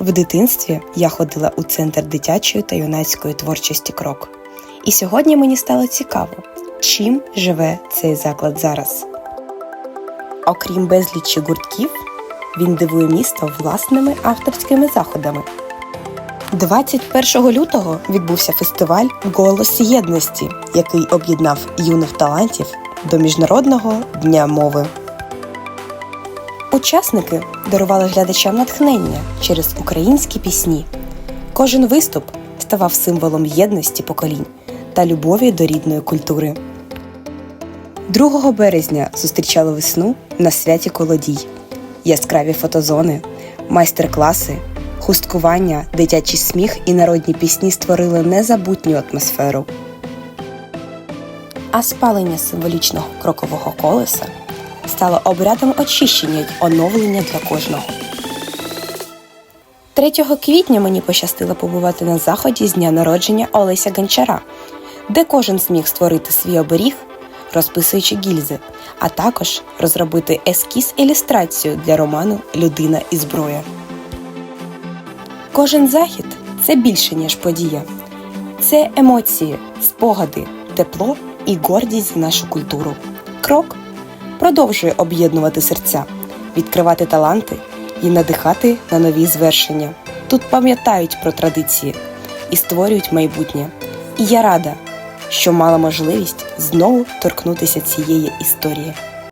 В дитинстві я ходила у центр дитячої та юнацької творчості крок. І сьогодні мені стало цікаво, чим живе цей заклад зараз. Окрім безлічі гуртків, він дивує місто власними авторськими заходами. 21 лютого відбувся фестиваль Голос єдності, який об'єднав юних талантів до Міжнародного дня мови. Учасники дарували глядачам натхнення через українські пісні. Кожен виступ ставав символом єдності поколінь та любові до рідної культури. 2 березня зустрічали весну на святі Колодій. Яскраві фотозони, майстер-класи, хусткування, дитячий сміх і народні пісні створили незабутню атмосферу. А спалення символічного крокового колеса стало обрядом очищення й оновлення для кожного. 3 квітня мені пощастило побувати на заході з дня народження Олеся Гончара, де кожен зміг створити свій оберіг, розписуючи гільзи, а також розробити ескіз ілюстрацію для роману Людина і зброя. Кожен захід це більше, ніж подія. Це емоції, спогади, тепло і гордість за нашу культуру. Крок продовжує об'єднувати серця, відкривати таланти і надихати на нові звершення. Тут пам'ятають про традиції і створюють майбутнє. І я рада, що мала можливість знову торкнутися цієї історії.